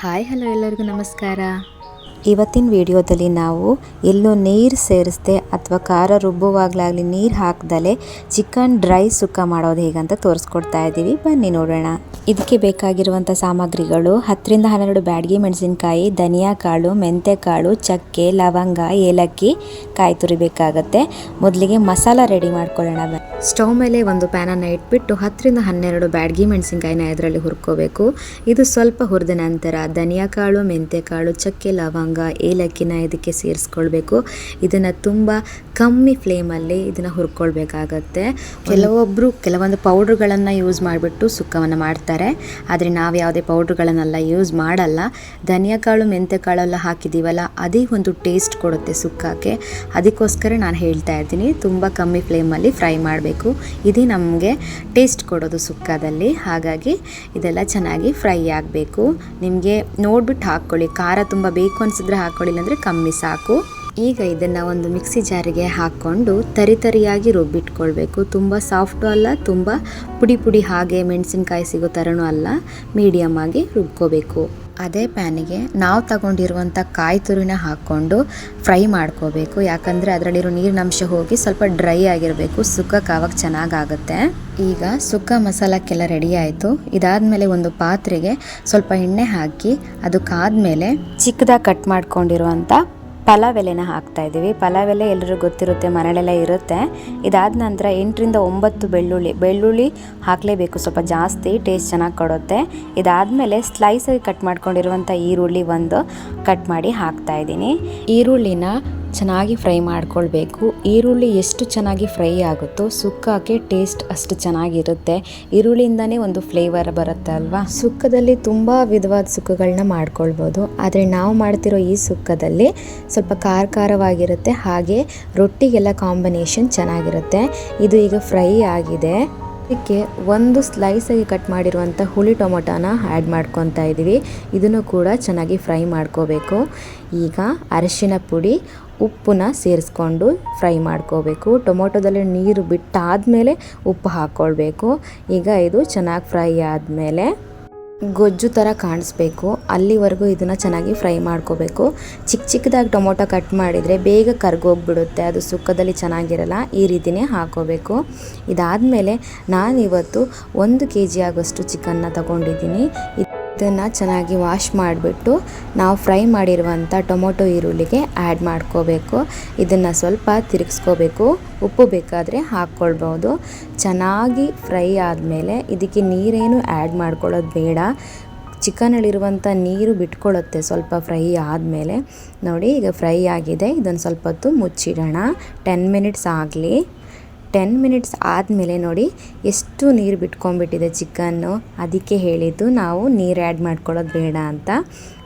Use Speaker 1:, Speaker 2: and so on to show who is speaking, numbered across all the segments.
Speaker 1: Hi hello ಎಲ್ಲರಿಗೂ ನಮಸ್ಕಾರ.
Speaker 2: ಇವತ್ತಿನ ವಿಡಿಯೋದಲ್ಲಿ ನಾವು ಎಲ್ಲೂ ನೀರು ಸೇರಿಸದೆ ಅಥವಾ ಖಾರ ರುಬ್ಬುವಾಗಲಾಗಲಿ ನೀರು ಹಾಕ್ದಲೆ ಚಿಕನ್ ಡ್ರೈ ಸುಕ್ಕ ಮಾಡೋದು ಹೇಗಂತ ತೋರಿಸ್ಕೊಡ್ತಾ ಇದ್ದೀವಿ ಬನ್ನಿ ನೋಡೋಣ. ಇದಕ್ಕೆ ಬೇಕಾಗಿರುವಂಥ ಸಾಮಗ್ರಿಗಳು ಹತ್ತರಿಂದ ಹನ್ನೆರಡು ಬ್ಯಾಡಗಿ ಮೆಣಸಿನ್ಕಾಯಿ, ಧನಿಯಾ ಕಾಳು, ಮೆಂತ್ಯ ಕಾಳು, ಚಕ್ಕೆ, ಲವಂಗ, ಏಲಕ್ಕಿ ಕಾಯಿ ತುರಿಬೇಕಾಗತ್ತೆ. ಮೊದಲಿಗೆ ಮಸಾಲ ರೆಡಿ ಮಾಡ್ಕೊಳ್ಳೋಣ.
Speaker 1: ಸ್ಟವ್ ಮೇಲೆ ಒಂದು ಪ್ಯಾನನ್ನು ಇಟ್ಬಿಟ್ಟು ಹತ್ತರಿಂದ ಹನ್ನೆರಡು ಬ್ಯಾಡ್ಗಿ ಮೆಣಸಿನ್ಕಾಯಿನ ಇದರಲ್ಲಿ ಹುರ್ಕೋಬೇಕು. ಇದು ಸ್ವಲ್ಪ ಹುರಿದ ನಂತರ ಧನಿಯಾ ಕಾಳು, ಮೆಂತ್ಯ ಕಾಳು, ಚಕ್ಕೆ, ಲವಂಗ ಏಲಕ್ಕಿನ ಇದಕ್ಕೆ ಸೇರಿಸ್ಕೊಳ್ಬೇಕು. ಇದನ್ನು ತುಂಬ ಕಮ್ಮಿ ಫ್ಲೇಮಲ್ಲಿ ಇದನ್ನು ಹುರ್ಕೊಳ್ಬೇಕಾಗತ್ತೆ. ಕೆಲವೊಬ್ಬರು ಕೆಲವೊಂದು ಪೌಡ್ರುಗಳನ್ನು ಯೂಸ್ ಮಾಡಿಬಿಟ್ಟು ಸುಕ್ಕವನ್ನು ಮಾಡ್ತಾರೆ. ಆದರೆ ನಾವು ಯಾವುದೇ ಪೌಡ್ರ್ಗಳನ್ನೆಲ್ಲ ಯೂಸ್ ಮಾಡಲ್ಲ. ಧನಿಯಾ ಕಾಳು ಮೆಂತ್ಯ ಕಾಳೆಲ್ಲ ಹಾಕಿದ್ದೀವಲ್ಲ ಅದೇ ಒಂದು ಟೇಸ್ಟ್ ಕೊಡುತ್ತೆ ಸುಕ್ಕಕ್ಕೆ ಅದಕ್ಕೋಸ್ಕರ ನಾನು ಹೇಳ್ತಾ ಇದ್ದೀನಿ, ತುಂಬ ಕಮ್ಮಿ ಫ್ಲೇಮಲ್ಲಿ ಫ್ರೈ ಮಾಡಬೇಕು. ಇದೇ ನಮಗೆ ಟೇಸ್ಟ್ ಕೊಡೋದು ಸುಕ್ಕದಲ್ಲಿ. ಹಾಗಾಗಿ ಇದೆಲ್ಲ ಚೆನ್ನಾಗಿ ಫ್ರೈ ಆಗಬೇಕು. ನಿಮಗೆ ನೋಡ್ಬಿಟ್ಟು ಹಾಕ್ಕೊಳ್ಳಿ. ಖಾರ ತುಂಬ ಬೇಕು ಹಾಕ್ಕೊಳ್ಳಿ ಅಂದ್ರೆ ಕಮ್ಮಿ ಸಾಕು. ಈಗ ಇದನ್ನು ಒಂದು ಮಿಕ್ಸಿ ಜಾರಿಗೆ ಹಾಕ್ಕೊಂಡು ತರಿ ತರಿಯಾಗಿ ರುಬ್ಬಿಟ್ಕೊಳ್ಬೇಕು. ತುಂಬ ಸಾಫ್ಟು ಅಲ್ಲ, ತುಂಬ ಪುಡಿ ಪುಡಿ ಹಾಗೆ ಮೆಣಸಿನ್ಕಾಯಿ ಸಿಗೋ ಥರನೂ ಅಲ್ಲ ಮೀಡಿಯಮ್ ಆಗಿ ರುಬ್ಕೋಬೇಕು. ಅದೇ ಪ್ಯಾನಿಗೆ ನಾವು ತಗೊಂಡಿರುವಂಥ ಕಾಯಿ ತುರಿನ ಹಾಕ್ಕೊಂಡು ಫ್ರೈ ಮಾಡ್ಕೋಬೇಕು. ಯಾಕಂದರೆ ಅದರಲ್ಲಿರೋ ನೀರಿನಂಶ ಹೋಗಿ ಸ್ವಲ್ಪ ಡ್ರೈ ಆಗಿರಬೇಕು ಸುಕ್ಕಕ್ಕೆ ಆವಾಗ ಚೆನ್ನಾಗಾಗುತ್ತೆ. ಈಗ ಸುಕ್ಕ ಮಸಾಲಕ್ಕೆಲ್ಲ ರೆಡಿ ಆಯಿತು. ಇದಾದಮೇಲೆ ಒಂದು ಪಾತ್ರೆಗೆ ಸ್ವಲ್ಪ ಎಣ್ಣೆ ಹಾಕಿ ಅದು ಕಾದ್ಮೇಲೆ
Speaker 2: ಚಿಕ್ಕದಾಗಿ ಕಟ್ ಮಾಡ್ಕೊಂಡಿರುವಂಥ ಪಲಾವ್ ಎಲೆನ ಹಾಕ್ತಾ ಇದ್ದೀವಿ. ಪಲಾವ್ ಎಲೆ ಎಲ್ಲರಿಗೂ ಗೊತ್ತಿರುತ್ತೆ ಮನೆಯಲ್ಲೆಲ್ಲ ಇರುತ್ತೆ. ಇದಾದ ನಂತರ ಎಂಟರಿಂದ ಒಂಬತ್ತು ಬೆಳ್ಳುಳ್ಳಿ ಬೆಳ್ಳುಳ್ಳಿ ಹಾಕಲೇಬೇಕು. ಸ್ವಲ್ಪ ಜಾಸ್ತಿ ಟೇಸ್ಟ್ ಚೆನ್ನಾಗಿ ಕೊಡುತ್ತೆ. ಇದಾದಮೇಲೆ ಸ್ಲೈಸಾಗಿ ಕಟ್ ಮಾಡ್ಕೊಂಡಿರುವಂಥ ಈರುಳ್ಳಿ ಒಂದು ಕಟ್ ಮಾಡಿ ಹಾಕ್ತಾ ಇದ್ದೀನಿ. ಈರುಳ್ಳಿನ ಚೆನ್ನಾಗಿ ಫ್ರೈ ಮಾಡ್ಕೊಳ್ಬೇಕು. ಈರುಳ್ಳಿ ಎಷ್ಟು ಚೆನ್ನಾಗಿ ಫ್ರೈ ಆಗುತ್ತೋ ಸುಕ್ಕಕ್ಕೆ ಟೇಸ್ಟ್ ಅಷ್ಟು ಚೆನ್ನಾಗಿರುತ್ತೆ. ಈರುಳ್ಳಿಯಿಂದನೇ ಒಂದು ಫ್ಲೇವರ್ ಬರುತ್ತೆ ಅಲ್ವಾ? ಸುಕ್ಕದಲ್ಲಿ ತುಂಬ ವಿಧವಾದ ಸುಕ್ಕಗಳನ್ನ ಮಾಡ್ಕೊಳ್ಬೋದು. ಆದರೆ ನಾವು ಮಾಡ್ತಿರೋ ಈ ಸುಕ್ಕದಲ್ಲಿ ಸ್ವಲ್ಪ ಖಾರ ಖಾರವಾಗಿರುತ್ತೆ ಹಾಗೆ ರೊಟ್ಟಿಗೆಲ್ಲ ಕಾಂಬಿನೇಷನ್ ಚೆನ್ನಾಗಿರುತ್ತೆ. ಇದು ಈಗ ಫ್ರೈ ಆಗಿದೆ. ಇದಕ್ಕೆ ಒಂದು ಸ್ಲೈಸಾಗಿ ಕಟ್ ಮಾಡಿರುವಂಥ ಹುಳಿ ಟೊಮೊಟೊನ ಆ್ಯಡ್ ಮಾಡ್ಕೊತಾ ಇದ್ದೀವಿ ಇದನ್ನು ಕೂಡ ಚೆನ್ನಾಗಿ ಫ್ರೈ ಮಾಡ್ಕೋಬೇಕು. ಈಗ ಅರಿಶಿನ ಪುಡಿ ಉಪ್ಪನ್ನ ಸೇರಿಸ್ಕೊಂಡು ಫ್ರೈ ಮಾಡ್ಕೋಬೇಕು. ಟೊಮೊಟೊದಲ್ಲಿ ನೀರು ಬಿಟ್ಟಾದಮೇಲೆ ಉಪ್ಪು ಹಾಕ್ಕೊಳ್ಬೇಕು. ಈಗ ಇದು ಚೆನ್ನಾಗಿ ಫ್ರೈ ಆದಮೇಲೆ ಗೊಜ್ಜು ಥರ ಕಾಣಿಸ್ಬೇಕು. ಅಲ್ಲಿವರೆಗೂ ಇದನ್ನು ಚೆನ್ನಾಗಿ ಫ್ರೈ ಮಾಡ್ಕೋಬೇಕು. ಚಿಕ್ಕ ಚಿಕ್ಕದಾಗಿ ಟೊಮೊಟೊ ಕಟ್ ಮಾಡಿದರೆ ಬೇಗ ಕರ್ಗೋಗ್ಬಿಡುತ್ತೆ. ಅದು ಸುಕ್ಕದಲ್ಲಿ ಚೆನ್ನಾಗಿರಲ್ಲ, ಈ ರೀತಿನೇ ಹಾಕೋಬೇಕು. ಇದಾದಮೇಲೆ ನಾನಿವತ್ತು ಒಂದು ಕೆ ಜಿ ಆಗೋಷ್ಟು ಚಿಕನ್ನ ತಗೊಂಡಿದ್ದೀನಿ. ಇದನ್ನು ಚೆನ್ನಾಗಿ ವಾಶ್ ಮಾಡಿಬಿಟ್ಟು ನಾವು ಫ್ರೈ ಮಾಡಿರುವಂಥ ಟೊಮೊಟೊ ಈರುಳ್ಳಿಗೆ ಆ್ಯಡ್ ಮಾಡ್ಕೋಬೇಕು. ಇದನ್ನು ಸ್ವಲ್ಪ ತಿರುಗಿಸ್ಕೋಬೇಕು. ಉಪ್ಪು ಬೇಕಾದರೆ ಹಾಕ್ಕೊಳ್ಬೋದು. ಚೆನ್ನಾಗಿ ಫ್ರೈ ಆದಮೇಲೆ ಇದಕ್ಕೆ ನೀರೇನು ಆ್ಯಡ್ ಮಾಡ್ಕೊಳ್ಳೋದು ಬೇಡ. ಚಿಕನಲ್ಲಿರುವಂಥ ನೀರು ಬಿಟ್ಕೊಳ್ಳುತ್ತೆ ಸ್ವಲ್ಪ ಫ್ರೈ ಆದಮೇಲೆ. ನೋಡಿ ಈಗ ಫ್ರೈ ಆಗಿದೆ. ಇದನ್ನು ಸ್ವಲ್ಪ ಹೊತ್ತು ಮುಚ್ಚಿಡೋಣ. ಟೆನ್ ಮಿನಿಟ್ಸ್ ಆಗಲಿ. ಟೆನ್ ಮಿನಿಟ್ಸ್ ಆದಮೇಲೆ ನೋಡಿ ಎಷ್ಟು ನೀರು ಬಿಟ್ಕೊಂಡ್ಬಿಟ್ಟಿದೆ ಚಿಕನ್ನು. ಅದಕ್ಕೆ ಹೇಳಿದ್ದು ನಾವು ನೀರು ಆ್ಯಡ್ ಮಾಡ್ಕೊಳ್ಳೋದು ಬೇಡ ಅಂತ.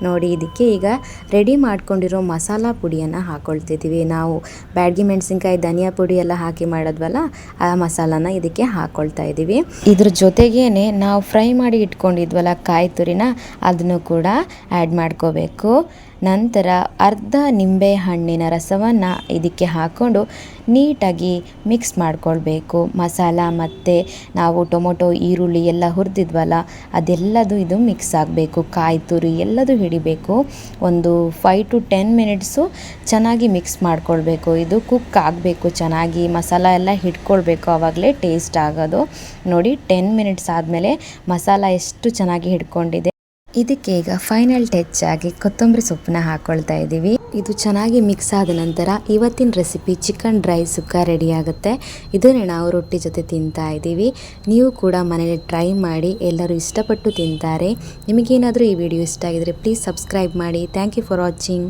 Speaker 2: ನೋಡಿ ಇದಕ್ಕೆ ಈಗ ರೆಡಿ ಮಾಡ್ಕೊಂಡಿರೋ ಮಸಾಲ ಪುಡಿಯನ್ನು ಹಾಕ್ಕೊಳ್ತಿದ್ದೀವಿ ನಾವು ಬ್ಯಾಡ್ಗಿ ಮೆಣಸಿನ್ಕಾಯಿ, ಧನಿಯಾ ಪುಡಿ ಎಲ್ಲ ಹಾಕಿ ಮಾಡೋದ್ವಲ್ಲ, ಆ ಮಸಾಲಾನ ಇದಕ್ಕೆ ಹಾಕ್ಕೊಳ್ತಾ ಇದ್ದೀವಿ ಇದ್ರ ಜೊತೆಗೇನೆ ನಾವು ಫ್ರೈ ಮಾಡಿ ಇಟ್ಕೊಂಡಿದ್ವಲ್ಲ ಕಾಯಿ ತುರಿನ ಅದನ್ನು ಕೂಡ ಆ್ಯಡ್ ಮಾಡ್ಕೋಬೇಕು. ನಂತರ ಅರ್ಧ ನಿಂಬೆ ಹಣ್ಣಿನ ರಸವನ್ನು ಇದಕ್ಕೆ ಹಾಕ್ಕೊಂಡು ನೀಟಾಗಿ ಮಿಕ್ಸ್ ಮಾಡ್ಕೊಳ್ಬೇಕು. ಮಸಾಲ ಮತ್ತು ನಾವು ಟೊಮೊಟೊ, ಈರುಳ್ಳಿ ಎಲ್ಲ ಹುರಿದಿದ್ವಲ್ಲ, ಅದೆಲ್ಲದು ಇದು ಮಿಕ್ಸ್ ಆಗಬೇಕು. ಕಾಯಿ ತುರಿ ಎಲ್ಲದೂ ಹಿಡಿಬೇಕು. ಒಂದು ಫೈವ್ ಟು ಟೆನ್ ಮಿನಿಟ್ಸು ಚೆನ್ನಾಗಿ ಮಿಕ್ಸ್ ಮಾಡ್ಕೊಳ್ಬೇಕು. ಇದು ಕುಕ್ ಆಗಬೇಕು ಚೆನ್ನಾಗಿ. ಮಸಾಲ ಎಲ್ಲ ಹಿಡ್ಕೊಳ್ಬೇಕು ಆವಾಗಲೇ ಟೇಸ್ಟ್ ಆಗೋದು. ನೋಡಿ ಟೆನ್ ಮಿನಿಟ್ಸ್ ಆದಮೇಲೆ ಮಸಾಲ ಎಷ್ಟು ಚೆನ್ನಾಗಿ ಹಿಡ್ಕೊಂಡಿದೆ. ಇದಕ್ಕೆ ಈಗ ಫೈನಲ್ ಟಚ್ ಆಗಿ ಕೊತ್ತಂಬರಿ ಸೊಪ್ಪನ್ನ ಹಾಕೊಳ್ತಾ ಇದ್ದೀವಿ. ಇದು ಚೆನ್ನಾಗಿ ಮಿಕ್ಸ್ ಆದ ನಂತರ ಇವತ್ತಿನ recipe chicken dry sukka ready ಆಗುತ್ತೆ. ಇದನ್ನೇ ನಾವು ರೊಟ್ಟಿ ಜೊತೆ ತಿಂತಾ ಇದ್ದೀವಿ. ನೀವು ಕೂಡ ಮನೇಲಿ ಟ್ರೈ ಮಾಡಿ ಎಲ್ಲರೂ ಇಷ್ಟಪಟ್ಟು ತಿಂತಾರೆ. ನಿಮಗೇನಾದರೂ ಈ ವಿಡಿಯೋ ಇಷ್ಟ ಆಗಿದರೆ ಪ್ಲೀಸ್ ಸಬ್ಸ್ಕ್ರೈಬ್ ಮಾಡಿ. Thank you for watching